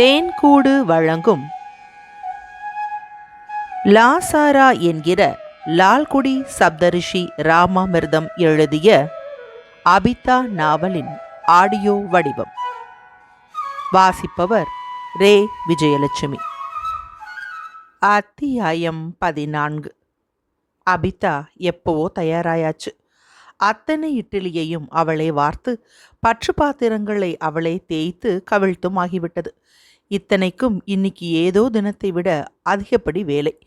தேன்கூடு வழங்கும். லாசாரா என்கிற லால்குடி சப்தரிஷி ராமாமிர்தம் எழுதிய அபிதா நாவலின் ஆடியோ வடிவம். வாசிப்பவர் ரே விஜயலட்சுமி. அத்தியாயம் பதினான்கு. அபிதா எப்போவோ தயாராயாச்சு. அத்தனை இட்லியையும் அவளே வார்த்து பற்று பாத்திரங்களை அவளே தேய்த்து கவிழ்த்தும் ஆகிவிட்டது. இத்தனைக்கும் இன்னைக்கு ஏதோ தினத்தை விட அதிகப்படி வேலை.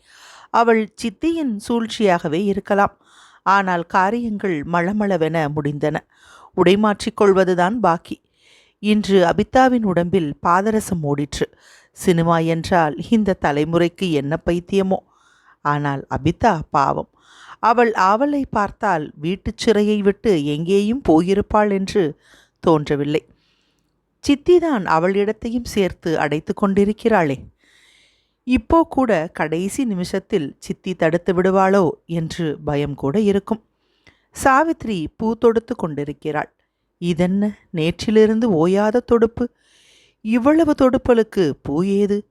அவள் சித்தியின் சூழ்ச்சியாகவே இருக்கலாம். ஆனால் காரியங்கள் மளமளவென முடிந்தன. உடைமாற்றிக் கொள்வதுதான் பாக்கி. இன்று அபிதாவின் உடம்பில் பாதரசம் ஓடிற்று. சினிமா என்றால் இந்த தலைமுறைக்கு என்ன பைத்தியமோ? ஆனால் அபிதா பாவம். அவள் ஆவலை பார்த்தால் வீட்டுச் சிறையை விட்டு எங்கேயும் போயிருப்பாள் என்று தோன்றவில்லை. சித்திதான் அவள் இடத்தையும் சேர்த்து அடைத்து கொண்டிருக்கிறாளே. இப்போ கூட கடைசி நிமிஷத்தில் சித்தி தடுத்து விடுவாளோ என்று பயம் கூட இருக்கும். சாவித்ரி பூ தொடுத்து கொண்டிருக்கிறாள். இதென்ன? நேற்றிலிருந்து ஓயாத தொடுப்பு. இவ்வளவு தொடுப்பலுக்கு பூ ஏது?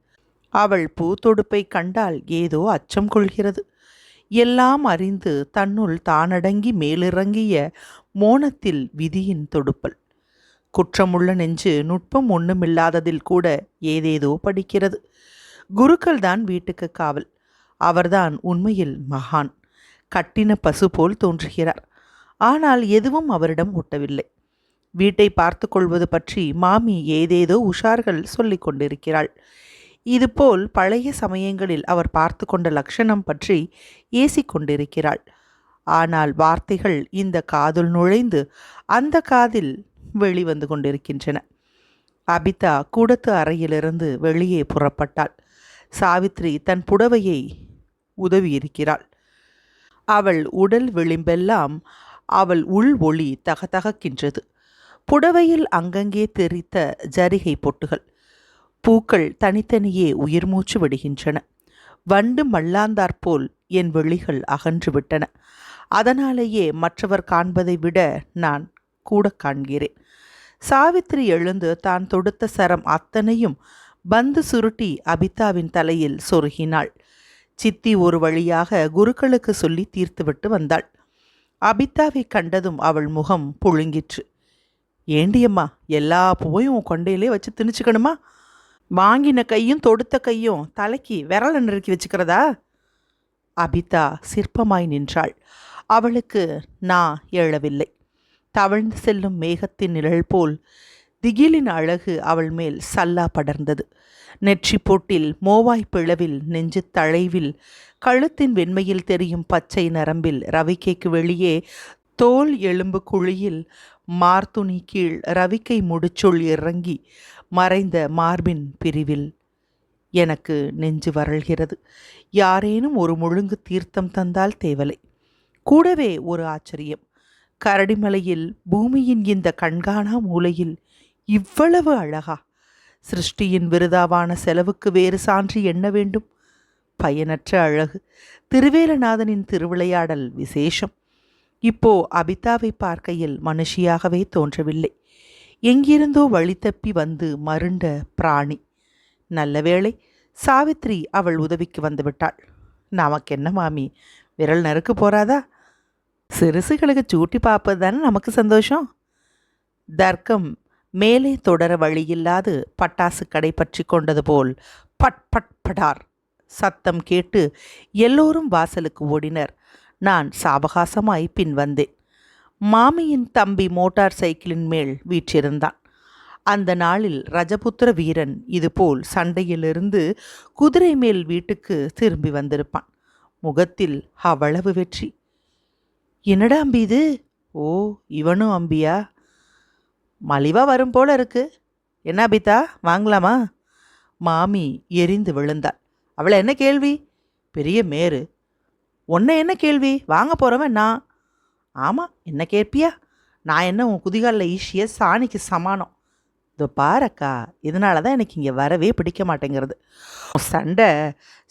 அவள் பூ தொடுப்பை கண்டால் ஏதோ அச்சம் கொள்கிறது. எல்லாம் அறிந்து தன்னுள் தானடங்கி மேலிறங்கிய மோனத்தில் விதியின் தொடுப்பல். குற்றமுள்ள நெஞ்சு நுட்பம் ஒன்றுமில்லாததில் கூட ஏதேதோ படிக்கிறது. குருக்கள் தான் வீட்டுக்கு காவல். அவர்தான் உண்மையில் மகான். கட்டின பசு போல் தோன்றுகிறார். ஆனால் எதுவும் அவரிடம் ஒட்டவில்லை. வீட்டை பார்த்து கொள்வது பற்றி மாமி ஏதேதோ உஷார்கள் சொல்லிக் கொண்டிருக்கிறாள். இதுபோல் பழைய சமயங்களில் அவர் பார்த்து கொண்ட லட்சணம் பற்றி ஏசிக் கொண்டிருக்கிறாள். ஆனால் வார்த்தைகள் இந்த காதில் நுழைந்து அந்த காதில் வெளிவந்து கொண்டிருக்கின்றன அபிதா கூடத்து அறையிலிருந்து வெளியே புறப்பட்டாள். சாவித்ரி தன் புடவையை உதவியிருக்கிறாள். அவள் உடல் விளிம்பெல்லாம் அவள் உள் ஒளி தகதகக்கின்றது. புடவையில் அங்கங்கே தெரித்த ஜரிகை பொட்டுகள். பூக்கள் தனித்தனியே உயிர் மூச்சு விடுகின்றன. வண்டு மல்லாந்தாற்போல் என் வெளிகள் அகன்று விட்டன அதனாலேயே மற்றவர் காண்பதை விட நான் கூட காண்கிறேன். சாவித்ரி எழுந்து தான் தொடுத்த சரம் அத்தனையும் பந்து சுருட்டி அபிதாவின் தலையில் சொருகினாள். சித்தி ஒரு வழியாக குருக்களுக்கு சொல்லி தீர்த்துவிட்டு வந்தாள். அபிதாவை கண்டதும் அவள் முகம் புழுங்கிற்று. ஏண்டியம்மா எல்லா பூவையும் உன் கொண்டையிலே வச்சு திணிச்சுக்கணுமா? வாங்கின கையும் தொடுத்த கையும் தலைக்கு விரல நெருக்கி வச்சுக்கிறதா? அபிதா சிற்பமாய் நின்றாள். அவளுக்கு நான் எழவில்லை. தவழ்ந்து செல்லும் மேகத்தின் நிழல் போல் திகிலின் அழகு அவள் மேல் சல்லா படர்ந்தது. நெற்றி போட்டில் மோவாய் பிளவில் நெஞ்சு தழைவில் கழுத்தின் வெண்மையில் தெரியும் பச்சை நரம்பில் ரவிக்கைக்கு வெளியே தோல் எலும்பு குழியில் மார்த்துணி கீழ் ரவிக்கை முடிச்சுள் இறங்கி மறைந்த மார்பின் பிரிவில் எனக்கு நெஞ்சு வரல்கிறது. யாரேனும் ஒரு முழுங்கு தீர்த்தம் தந்தால் தேவலை. கூடவே ஒரு ஆச்சரியம். கரடிமலையில் பூமியின் இந்த கண்காணா மூலையில் இவ்வளவு அழகா! சிருஷ்டியின் விருதாவான செலவுக்கு வேறு சான்று என்ன வேண்டும். பயனற்ற அழகு! திருவேலநாதனின் திருவிளையாடல் விசேஷம். இப்போ அபிதாவை பார்க்கையில் மனுஷியாகவே தோன்றவில்லை. எங்கிருந்தோ வழி தப்பி வந்து மருண்ட பிராணி. நல்ல வேளை சாவித்ரி அவள் உதவிக்கு வந்துவிட்டாள் நமக்கென்ன மாமி? விரல் நறுக்கு போறாதா? சிறுசுகளுக்கு சூட்டி பார்ப்பது தானே நமக்கு சந்தோஷம்? தர்க்கம் மேலே தொடர வழியில்லாது பட்டாசு கடை பற்றி கொண்டது போல் பட் பட் படார். சத்தம் கேட்டு எல்லோரும் வாசலுக்கு ஓடினர். நான் சாவகாசமாய் பின் வந்தேன். மாமியின் தம்பி மோட்டார் சைக்கிளின் மேல் வீற்றிருந்தான். அந்த நாளில் ரஜபுத்திர வீரன் இதுபோல் சண்டையிலிருந்து குதிரை மேல் வீட்டுக்கு திரும்பி வந்திருப்பான். முகத்தில் அவ்வளவு வெற்றி. என்னடா அம்பி இது? ஓ இவனும் அம்பியா? மலிவாக வரும் போல இருக்கு. என்ன அபிதா வாங்கலாமா? மாமி எரிந்து விழுந்தாள். அவளை என்ன கேள்வி? பெரிய மேரு. உன்னை என்ன கேள்வி? வாங்க போகிறவன் நான். ஆமாம் என்ன கேட்பியா? நான் என்ன உன் குதிகாலில் ஈஷிய சாணிக்கு சமானம்? இதோ பாரக்கா இதனால தான் எனக்கு இங்கே வரவே பிடிக்க மாட்டேங்கிறது. சண்டை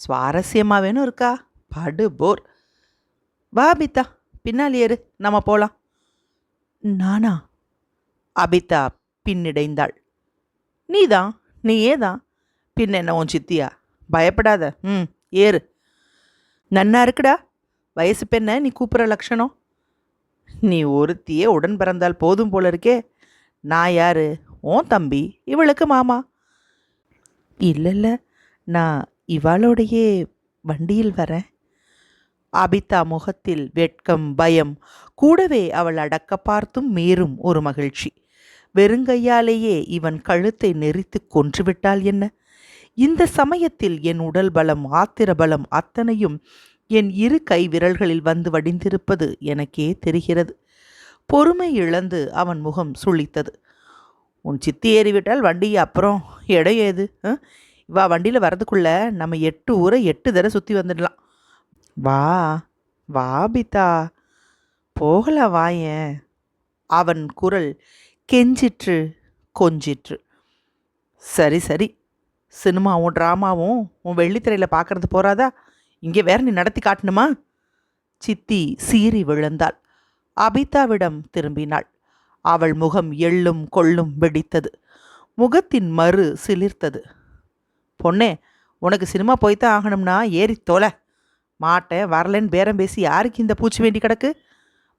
சுவாரஸ்யமாக வேணும் இருக்கா? படு போர் வா அபிதா. பின்னால் ஏறு நம்ம போகலாம் நானா? அபிதா பின்னிடைந்தாள். நீதான் நீயே தான் பின்ன என்ன உன் சித்தியா? பயப்படாத. ம் ஏறு. நன்னா இருக்குடா. வயசு பெண்ண நீ கூப்பிட்ற லட்சணம் நீ ஒருத்தியே உடன் பிறந்தால் போதும் போல இருக்கே. நான் யாரு? உன் தம்பி இவளுக்கு மாமா. இல்லைல்ல நான் இவாளோடையே வண்டியில் வரேன். அபிதா முகத்தில் வெட்கம் பயம். கூடவே அவள் அடக்க பார்த்தும் மீறும் ஒரு மகிழ்ச்சி. வெறுங்கையாலேயே இவன் கழுத்தை நெறித்து கொன்றுவிட்டால் என்ன? இந்த சமயத்தில் என் உடல் பலம் ஆத்திர பலம் அத்தனையும் என் இரு கை விரல்களில் வந்து வடிந்திருப்பது எனக்கே தெரிகிறது. பொறுமை இழந்து அவன் முகம் சுழித்தது. உன் சித்தி ஏறிவிட்டால் வண்டி அப்புறம் இடம் ஏது? ஆ? வா வண்டியில் வரதுக்குள்ள நம்ம எட்டு ஊரை எட்டு தடவை சுற்றி வந்துடலாம். வா வா பிதா. போகலாம் வாயேன் அவன் குரல் கெஞ்சிற்று கொஞ்சிற்று. சரி சரி. சினிமாவும் ட்ராமாவும் உன் வெள்ளித்திரையில் பார்க்கறது போறாதா? இங்கே வேற நீ நடத்தி காட்டணுமா? சித்தி சீறி விழுந்தாள். அபிதாவிடம் திரும்பினாள். அவள் முகம் எள்ளும் கொள்ளும் வெடித்தது. முகத்தின் மறு சிலிர்த்தது. பொண்ணே உனக்கு சினிமா போய்த்தான் ஆகணும்னா ஏறி தொலை மாட்டேன் வரலன்னு பேரம் பேசி யாருக்கு இந்த பூச்சி வேண்டி கிடக்கு?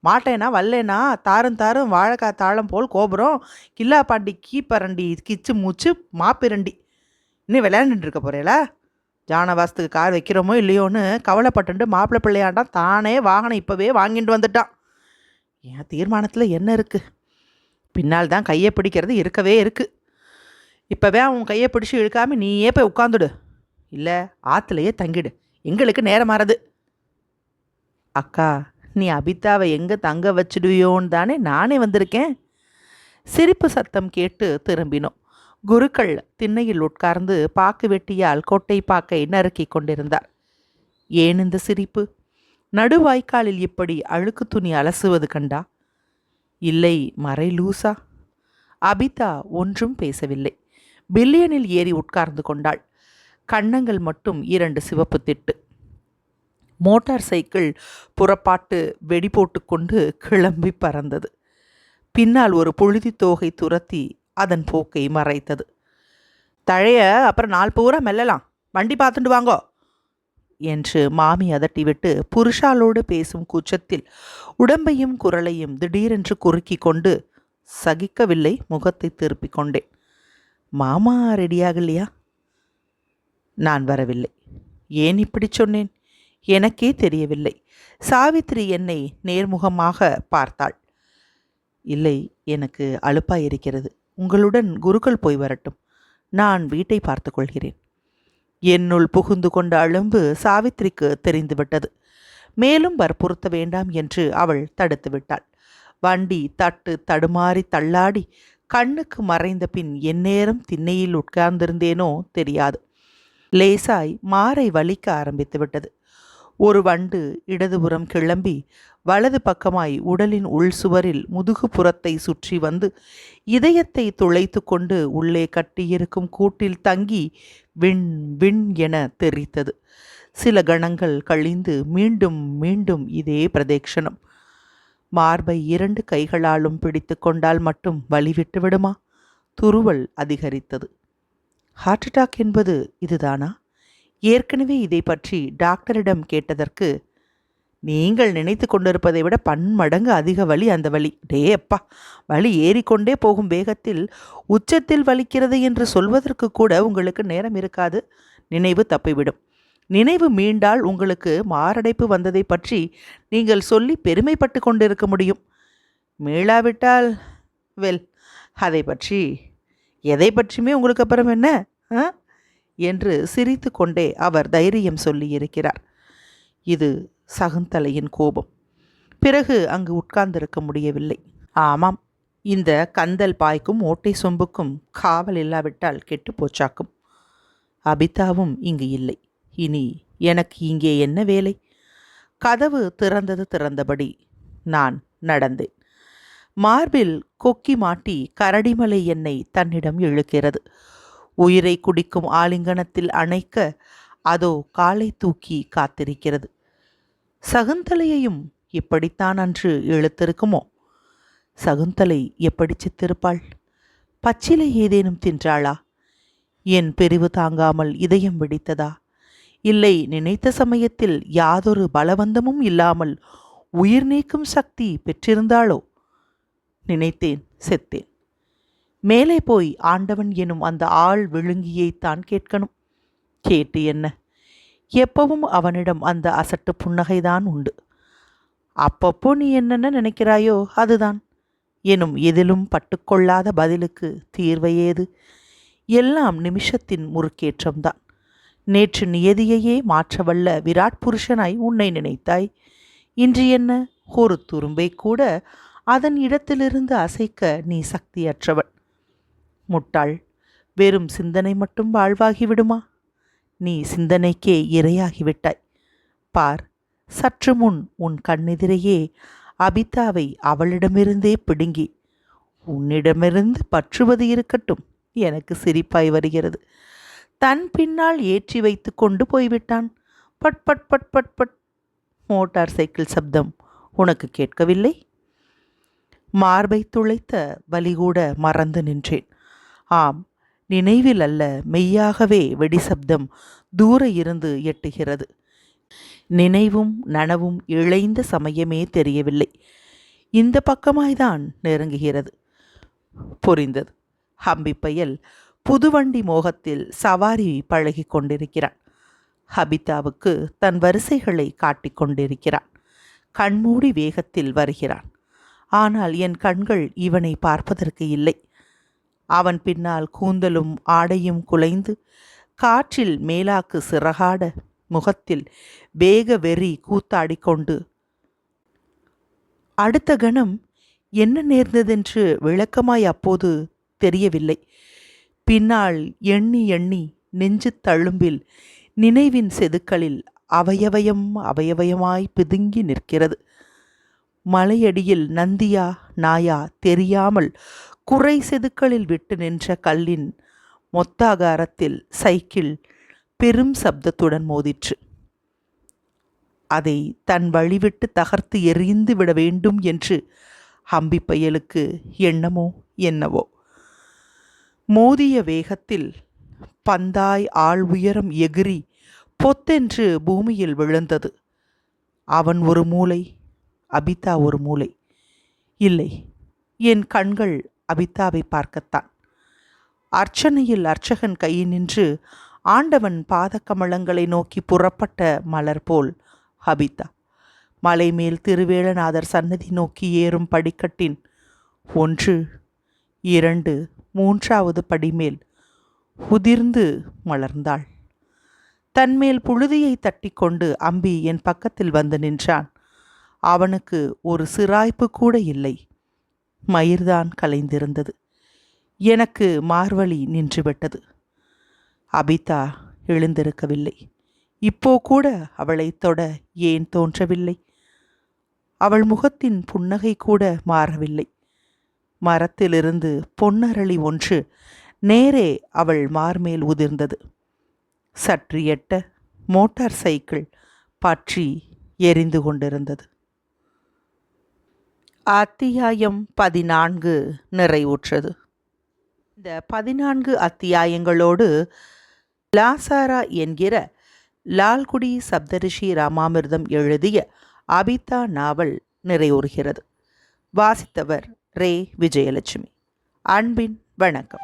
மாட்டேனா வரலேனா தாரும் தாரும் வாழைக்காய் தாளம் போல் கோபுரம் கில்லா பாண்டி கீப்பரண்டி கிச்சு மூச்சு மாப்பிரண்டி. இன்னும் விளையாண்டுட்டு இருக்க போறேலா? ஜானவாசத்துக்கு கார் வைக்கிறோமோ இல்லையோன்னு கவலைப்பட்டுண்டு மாப்பிள்ளை பிள்ளையாண்டான். தானே வாகனம் இப்போவே வாங்கிட்டு வந்துட்டான். என் தீர்மானத்தில் என்ன இருக்குது பின்னால் தான் கையை பிடிக்கிறது இருக்கவே இருக்குது இப்போவே அவன் கையை பிடிச்சி இழுக்காமல் நீயே போய் உட்காந்துடு இல்லை ஆற்றுலையே தங்கிடு. எங்களுக்கு நேரம் மாறுது அக்கா நீ அபிதாவை எங்கே தங்க வச்சிடுவியோன்னு தானே நானே வந்திருக்கேன். சிரிப்பு சத்தம் கேட்டு திரும்பினோம். குருக்கள் திண்ணையில் உட்கார்ந்து பாக்கு வெட்டியால் கொட்டை பாக்கை நறுக்கி கொண்டிருந்தார். ஏன் இந்த சிரிப்பு? நடுவாய்க்காலில் இப்படி அழுக்கு துணி அலசுவது கண்டா? இல்லை மறை லூசா? அபிதா ஒன்றும் பேசவில்லை. பில்லியனில் ஏறி உட்கார்ந்து கொண்டாள். கன்னங்கள் மட்டும் இரண்டு சிவப்பு திட்டு. மோட்டார் சைக்கிள் புறப்பாட்டு வெடி போட்டுக்கொண்டு கிளம்பி பறந்தது. பின்னால் ஒரு புழுதி தோகை துரத்தி அதன் போக்கை மறைத்தது. தழைய அப்புறம் நாள் பூரா மெல்லலாம். வண்டி பார்த்துட்டு வாங்கோ. என்று மாமி அதட்டிவிட்டு புருஷாலோடு பேசும் கூச்சத்தில் உடம்பையும் குரலையும் திடீரென்று குறுக்கி கொண்டு சகிக்கவில்லை முகத்தை திருப்பிக் கொண்டேன். மாமா ரெடியாகலையா நான் வரவில்லை. ஏன் இப்படி சொன்னேன்? எனக்கே தெரியவில்லை. சாவித்திரி என்னை நேர்முகமாக பார்த்தாள். இல்லை எனக்கு அலுப்பாய் இருக்கிறது உங்களுடன் குருக்கள் போய் வரட்டும். நான் வீட்டை பார்த்து கொள்கிறேன். என்னுள் புகுந்து கொண்ட அழும்பு சாவித்திரிக்கு தெரிந்துவிட்டது. மேலும் வற்புறுத்த வேண்டாம் என்று அவள் தடுத்து விட்டாள். வண்டி தட்டு தடுமாறி தள்ளாடி கண்ணுக்கு மறைந்த பின் எந்நேரம் திண்ணையில் உட்கார்ந்திருந்தேனோ தெரியாது. லேசாய் மாறை வலிக்க ஆரம்பித்து விட்டது. ஒரு வண்டு இடதுபுறம் கிளம்பி வலது பக்கமாய் உடலின் உள் சுவரில் முதுகு புறத்தை சுற்றி வந்து இதயத்தை துளைத்து கொண்டு உள்ளே கட்டியிருக்கும் கூட்டில் தங்கி விண் விண் என தெரித்தது. சில கணங்கள் கழிந்து மீண்டும் மீண்டும் இதே பிரதேக்ஷணம் மார்பை இரண்டு கைகளாலும் பிடித்து கொண்டால் மட்டும் வழிவிட்டு விடுமா துருவல் அதிகரித்தது. ஹார்ட் அட்டாக் என்பது இதுதானா? ஏற்கனவே இதை பற்றி டாக்டரிடம் கேட்டதற்கு நீங்கள் நினைத்து கொண்டிருப்பதை விட பன்மடங்கு அதிக வலி அந்த வலி. டே அப்பா வலி ஏறிக்கொண்டே போகும் வேகத்தில் உச்சத்தில் வலிக்கிறது என்று சொல்வதற்கு கூட உங்களுக்கு நேரம் இருக்காது. நினைவு தப்பிவிடும். நினைவு மீண்டால் உங்களுக்கு மாரடைப்பு வந்ததை பற்றி நீங்கள் சொல்லி பெருமைப்பட்டு கொண்டிருக்க முடியும். மீளாவிட்டால் வெல் அதை பற்றி எதை பற்றியுமே உங்களுக்கு அப்புறம் என்ன? ஆ? என்று சிரித்து கொண்டே அவர் தைரியம் சொல்லியிருக்கிறார் இது சகுந்தலையின் கோபம். பிறகு அங்கு உட்கார்ந்திருக்க முடியவில்லை. ஆமாம் இந்த கந்தல் பாய்க்கும் ஓட்டை சொம்புக்கும் காவல் இல்லாவிட்டால் கெட்டு போச்சாக்கும். அபிதாவும் இங்கு இல்லை. இனி எனக்கு இங்கே என்ன வேலை? கதவு திறந்தது திறந்தபடி நான் நடந்தேன். மார்பில் கொக்கி மாட்டி கரடிமலை என்னை தன்னிடம் இழுக்கிறது. உயிரை குடிக்கும் ஆலிங்கனத்தில் அணைக்க அதோ காலை தூக்கி காத்திருக்கிறது. சகுந்தலையையும் இப்படித்தான் அன்று இழுத்திருக்குமோ? சகுந்தலை எப்படி சித்திருப்பாள்? பச்சிலை ஏதேனும் தின்றாளா? என் பிரிவு தாங்காமல் இதயம் வெடித்ததா? இல்லை நினைத்த சமயத்தில் யாதொரு பலவந்தமும் இல்லாமல் உயிர் நீக்கும் சக்தி பெற்றிருந்தாளோ? நினைத்தேன் செத்தேன். மேலே போய் ஆண்டவன் எனும் அந்த ஆள் விழுங்கியை தான் கேட்கணும். கேட்டு என்ன? எப்பவும் அவனிடம் அந்த அசட்டு புன்னகைதான் உண்டு. அப்பப்போ நீ என்னென்ன நினைக்கிறாயோ அதுதான். எனும் எதிலும் பட்டுக்கொள்ளாத பதிலுக்கு தீர்வையேது எல்லாம் நிமிஷத்தின் முறுக்கேற்றம்தான். நேற்று நியதியையே மாற்றவல்ல விராட் புருஷனாய் உன்னை நினைத்தாய். இன்று என்ன? ஒரு துரும்பை கூட அதன் இடத்திலிருந்து அசைக்க நீ சக்தியற்றவன் முட்டாள் வெறும் சிந்தனை மட்டும் வாழ்வாகிவிடுமா? நீ சிந்தனைக்கே இரையாகிவிட்டாய். பார் சற்று முன் உன் கண்ணெதிரையே அபிதாவை அவளிடமிருந்தே பிடுங்கி உன்னிடமிருந்து பற்றுவது இருக்கட்டும் எனக்கு சிரிப்பாய் வருகிறது. தன் பின்னால் ஏற்றி வைத்து கொண்டு போய்விட்டான். But but but but but. Motor cycle சப்தம் உனக்கு கேட்கவில்லை? மார்பை துளைத்த வலிகூட மறந்து நின்றேன். ஆம் நினைவில் அல்ல மெய்யாகவே வெடி சப்தம் தூர இருந்து எட்டுகிறது. நினைவும் நனவும் இழைந்த சமயமே தெரியவில்லை. இந்த பக்கமாய்தான் நெருங்குகிறது. புரிந்தது. ஹம்பிப்பையல் புதுவண்டி மோகத்தில் சவாரி பழகி கொண்டிருக்கிறான். ஹபிதாவுக்கு தன் வரிசைகளை காட்டிக் கொண்டிருக்கிறான். கண்மூடி வேகத்தில் வருகிறான். ஆனால் என் கண்கள் இவனை பார்ப்பதற்கு இல்லை. அவன் பின்னால் கூந்தலும் ஆடையும் குலைந்து காற்றில் மேலாக்கு சிறகாட முகத்தில் வேக வெறி கூத்தாடிக்கொண்டு அடுத்த கணம் என்ன நேர்ந்ததென்று விளக்கமாய் அப்போது தெரியவில்லை. பின்னால் எண்ணி எண்ணி நெஞ்சு தழும்பில் நினைவின் செதுக்களில் அவயவயம் அவயவயமாய் பிதுங்கி நிற்கிறது. மலையடியில் நந்தியா நாயா தெரியாமல் குறை செதுக்களில் விட்டு நின்ற கல்லின் மொத்தாகாரத்தில் சைக்கிள் பெரும் சப்தத்துடன் மோதிற்று. அதை தன் வழிவிட்டு தகர்த்து எறிந்து விட வேண்டும் என்று ஹம்பிப்பயலுக்கு எண்ணமோ என்னவோ. மோதிய வேகத்தில் பந்தாய் ஆள் உயரம் எகிரி பொத்தென்று பூமியில் விழுந்தது. அவன் ஒரு மூளை அபிதா ஒரு மூளை. இல்லை என் கண்கள் அபிதாவை பார்க்கத்தான். அர்ச்சனையில் அர்ச்சகன் கையினின்று ஆண்டவன் பாதக்கமலங்களை நோக்கி புறப்பட்ட மலர் போல் அபிதா மலைமேல் திருவேளநாதர் சன்னதி நோக்கி ஏறும் படிக்கட்டின் ஒன்று இரண்டு மூன்றாவது படிமேல் உதிர்ந்து மலர்ந்தாள். தன்மேல் புழுதியை தட்டிக்கொண்டு அம்பி என் பக்கத்தில் வந்து நின்றான். அவனுக்கு ஒரு சிராய்ப்பு கூட இல்லை. மயிர்தான் கலைந்திருந்தது. எனக்கு மார்வழி நின்றுவிட்டது. அபிதா எழுந்திருக்கவில்லை. இப்போ கூட அவளை தொட ஏன் தோன்றவில்லை? அவள் முகத்தின் புன்னகை கூட மாறவில்லை. மரத்திலிருந்து பொன்னரளி ஒன்று நேரே அவள் மார்மேல் உதிர்ந்தது. சற்று எட்ட மோட்டார் சைக்கிள் பற்றி எரிந்து கொண்டிருந்தது. அத்தியாயம் பதினான்கு நிறைவுற்றது. இந்த பதினான்கு அத்தியாயங்களோடு லாசாரா என்கிற லால்குடி சப்தரிஷி ராமாமிர்தம் எழுதிய அபிதா நாவல் நிறைவுறுகிறது. வாசித்தவர் ரே விஜயலட்சுமி. அன்பின் வணக்கம்.